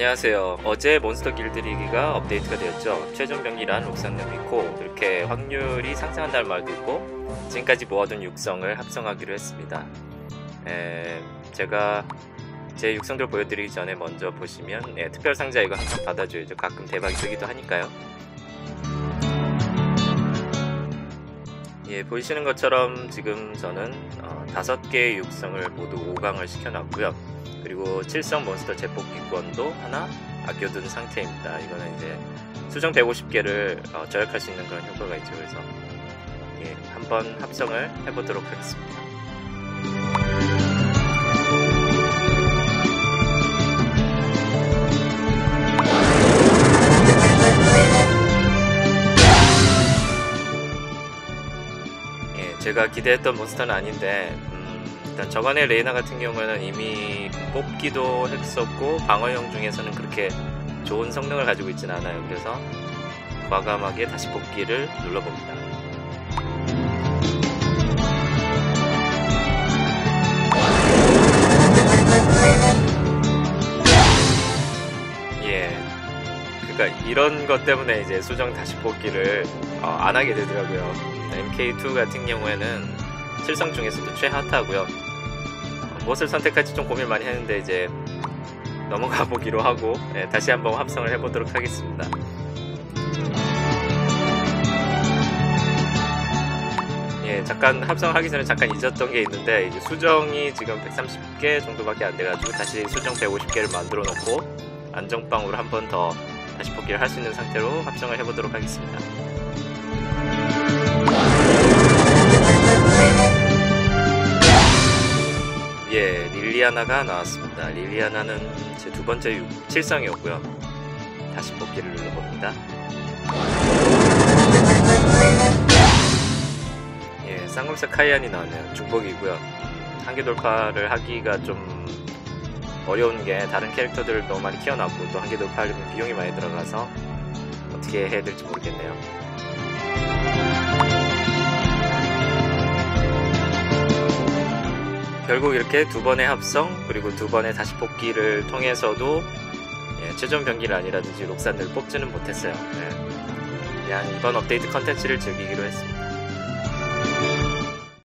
안녕하세요. 어제 몬스터 길들이기가 업데이트가 되었죠. 최종 병기란 옥상을 믿고 이렇게 확률이 상승한다는 말도 있고 지금까지 모아둔 육성을 합성하기로 했습니다. 에, 제가 제 육성들 보여드리기 전에 먼저 보시면 예, 특별 상자 이거 항상 받아줘야죠. 가끔 대박이 뜨기도 하니까요. 예, 보이시는 것처럼 지금 저는 어, 다섯 개의 육성을 모두 5강을 시켜놨고요. 그리고 7성 몬스터 재뽑기권도 하나 아껴둔 상태입니다. 이거는 이제 수정 150개를 어, 절약할 수 있는 그런 효과가 있죠. 그래서 예, 한번 합성을 해보도록 하겠습니다. 예, 제가 기대했던 몬스터는 아닌데 음, 일단 저간의 레이나 같은 경우에는 이미 뽑기도 했었고 방어용 중에서는 그렇게 좋은 성능을 가지고 있진 않아요. 그래서 과감하게 다시 뽑기를 눌러봅니다. 예, 그러니까 이런 것 때문에 이제 수정 다시 뽑기를 어, 안 하게 되더라고요. MK2 같은 경우에는 7성 중에서도 최핫하고요. 무엇을 선택할지 좀 고민 많이 했는데 이제 넘어가 보기로 하고 예, 다시 한번 합성을 해보도록 하겠습니다. 예, 잠깐 합성하기 전에 잠깐 잊었던 게 있는데 이제 수정이 지금 130개 정도밖에 안 돼가지고 다시 수정 150개를 만들어 놓고 안정빵으로 한 번 더 다시 뽑기를 할 수 있는 상태로 합성을 해보도록 하겠습니다. 릴리아나가 나왔습니다. 릴리아나는 제 두 번째 6, 7성이었고요. 다시 뽑기를 눌러봅니다. 예, 쌍검색 카이안이 나왔네요. 중복이고요. 한계 돌파를 하기가 좀 어려운 게 다른 캐릭터들을 너무 많이 키워놨고 또 한계 돌파하려면 비용이 많이 들어가서 어떻게 해야 될지 모르겠네요. 결국 이렇게 두 번의 합성 그리고 두 번의 다시 뽑기를 통해서도 예, 최종 병기를 아니라든지 녹산을 뽑지는 못했어요. 예. 그냥 이번 업데이트 컨텐츠를 즐기기로 했습니다.